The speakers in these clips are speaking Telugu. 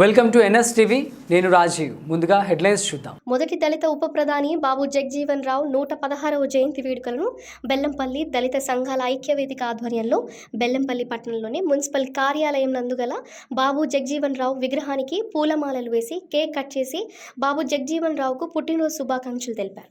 వెల్కమ్ టు ఎన్ఎస్ టీవీ నేను రాజీవ్. ముందుగా హెడ్లైన్స్ చూద్దాం. మొదటి దళిత ఉప ప్రధాని బాబు జగ్జీవన్ రావు నూట పదహారవ జయంతి వేడుకలను బెల్లంపల్లి దళిత సంఘాల ఐక్యవేదిక ఆధ్వర్యంలో బెల్లంపల్లి పట్టణంలోని మున్సిపల్ కార్యాలయం నందుగల బాబు జగ్జీవన్ రావు విగ్రహానికి పూలమాలలు వేసి కేక్ కట్ చేసి బాబు జగ్జీవన్ రావుకు పుట్టినరోజు శుభాకాంక్షలు తెలిపారు.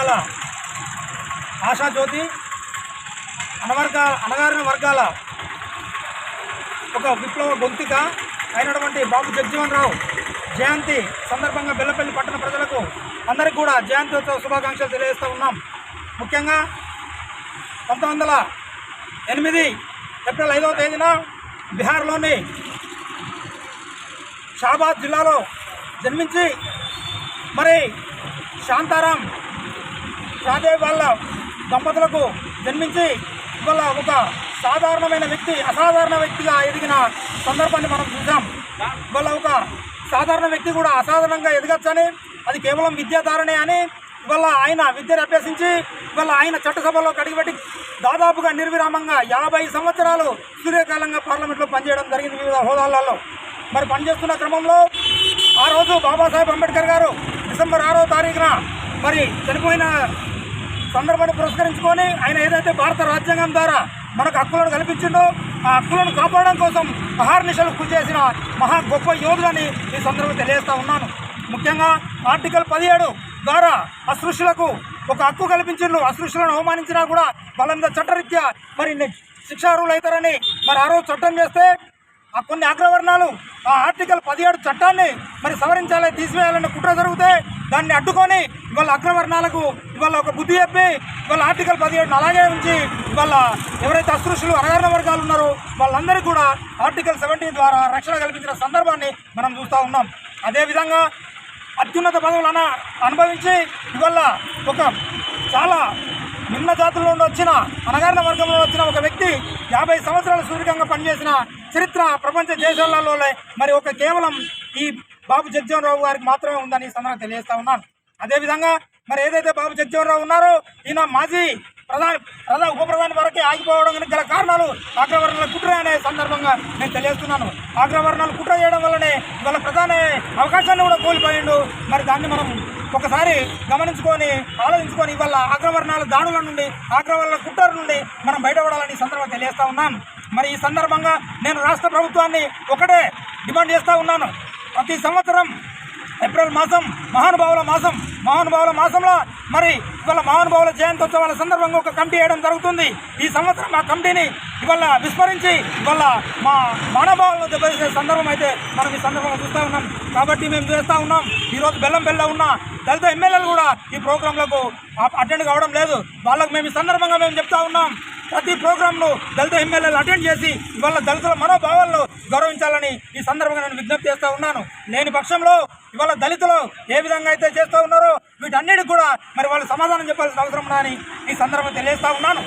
వర్గాల ఆశాజ్యోతి అనవర్గ అనగారిన వర్గాల ఒక విప్లవ గొంతుక అయినటువంటి బాబు జగజీవన్ రావు జయంతి సందర్భంగా బెల్లపల్లి పట్టణ ప్రజలకు అందరికీ కూడా జయంత్యోత్సవ శుభాకాంక్షలు తెలియజేస్తూ ఉన్నాం. ముఖ్యంగా పంతొమ్మిది వందల ఎనిమిది ఏప్రిల్ ఐదవ తేదీన బీహార్లోని షాబాద్ జిల్లాలో జన్మించి మరి శాంతారాం రాజేవి వాళ్ళ దంపతులకు జన్మించి ఇవాళ ఒక సాధారణమైన వ్యక్తి అసాధారణ వ్యక్తిగా ఎదిగిన సందర్భాన్ని మనం చూసాం ఇవాళ ఒక సాధారణ వ్యక్తి కూడా అసాధారణంగా ఎదగచ్చని అది కేవలం విద్యాధారణే అని ఇవాళ ఆయన విద్యను అభ్యసించి ఇవాళ ఆయన చట్టసభలో కడిగిపెట్టి దాదాపుగా నిర్విరామంగా యాభై సంవత్సరాలు సూర్యకాలంగా పార్లమెంట్లో పనిచేయడం జరిగింది వివిధ హోదాలలో. మరి పనిచేస్తున్న క్రమంలో ఆ రోజు బాబాసాహెబ్ అంబేద్కర్ గారు డిసెంబర్ ఆరో తారీఖున మరి చనిపోయిన సందర్భాన్ని పురస్కరించుకొని ఆయన ఏదైతే భారత రాజ్యాంగం ద్వారా మనకు హక్కులను కల్పించిండో ఆ హక్కులను కాపాడడం కోసం అహార్నిశలు కృషి చేసిన మహా గొప్ప యోధులని ఈ సందర్భంగా తెలియజేస్తా ఉన్నాను. ముఖ్యంగా ఆర్టికల్ పదిహేడు ద్వారా అసృష్యులకు ఒక హక్కు కల్పించిండ్రు అసృష్యులను అవమానించినా కూడా వాళ్ళ మీద చట్టరీత్యా మరి శిక్షార్హులు అవుతారని మరి ఆ రోజు చట్టం చేస్తే ఆ కొన్ని అగ్రవర్ణాలు ఆ ఆర్టికల్ పదిహేడు చట్టాన్ని మరి సవరించాలి తీసివేయాలన్న కుట్ర జరిగితే దాన్ని అడ్డుకొని ఇవాళ అగ్రవర్ణాలకు ఇవాళ ఒక బుద్ధి చెప్పి ఇవాళ ఆర్టికల్ పదిహేడును అలాగే ఉంచి ఇవాళ ఎవరైతే అస్పృశ్యులు అణగారిన వర్గాలు ఉన్నారో వాళ్ళందరికీ కూడా ఆర్టికల్ సెవెంటీన్ ద్వారా రక్షణ కల్పించిన సందర్భాన్ని మనం చూస్తూ ఉన్నాం. అదేవిధంగా అత్యున్నత పదవులను అనుభవించి ఇవాళ ఒక చాలా నిమ్న జాతుల నుండి వచ్చిన అనగారిన వర్గంలో వచ్చిన యాభై సంవత్సరాల సూర్యకంగా పనిచేసిన చరిత్ర ప్రపంచ దేశాలలో మరి ఒక కేవలం ఈ బాబు జగ్జీవన్ రావు గారికి మాత్రమే ఉందని సందర్భంగా తెలియజేస్తా ఉన్నాను. అదేవిధంగా మరి ఏదైతే బాబు జగ్జీవన్ రావు ఉన్నారో ఈయన మాజీ ప్రధాన ప్రధాన ఉప ప్రధాని వరకే ఆగిపోవడానికి గల కారణాలు అగ్రవర్ణాల కుట్ర అనే సందర్భంగా నేను తెలియజేస్తున్నాను. అగ్రవర్ణాలు కుట్ర చేయడం వల్లనే ఇవాళ ప్రధాన అవకాశాన్ని కూడా కోల్పోయిండు. మరి దాన్ని మనం ఒకసారి గమనించుకొని ఆలోచించుకొని ఇవాళ అగ్రవర్ణాల దాడుల నుండి అగ్రవర్ణాల కుట్ర నుండి మనం బయటపడాలని ఈ సందర్భంగా తెలియజేస్తా ఉన్నాను. మరి ఈ సందర్భంగా నేను రాష్ట్ర ప్రభుత్వాన్ని ఒకటే డిమాండ్ చేస్తూ ఉన్నాను. ప్రతి సంవత్సరం ఏప్రిల్ మాసం మహానుభావుల మాసం మహానుభావుల మాసంలో మరి ఇవాళ మహానుభావుల జయంతోత్సవాల సందర్భంగా ఒక కమిటీ వేయడం జరుగుతుంది. ఈ సంవత్సరం ఆ కమిటీని ఇవాళ విస్మరించి ఇవాళ మా మానవాళులను దెబ్బతీసే సందర్భం అయితే మనం ఈ సందర్భంగా చూస్తూ ఉన్నాం. కాబట్టి మేము చేస్తూ ఉన్నాం. ఈరోజు బెల్లం బెల్ల ఉన్న దళిత ఎమ్మెల్యేలు కూడా ఈ ప్రోగ్రాంలకు అటెండ్ కావడం లేదు. వాళ్ళకు మేము ఈ సందర్భంగా మేము చెప్తా ఉన్నాం. ప్రతి ప్రోగ్రాంను దళిత ఎమ్మెల్యేలు అటెండ్ చేసి ఇవాళ దళితుల మనోభావాలను గౌరవించాలని ఈ సందర్భంగా నేను విజ్ఞప్తి చేస్తూ ఉన్నాను. లేని పక్షంలో ఇవాళ దళితులు ఏ విధంగా అయితే చేస్తూ ఉన్నారో వీటన్నిటికి కూడా మరి వాళ్ళు సమాధానం చెప్పాల్సిన అవసరం ఉందని ఈ సందర్భంగా తెలియజేస్తా ఉన్నాను.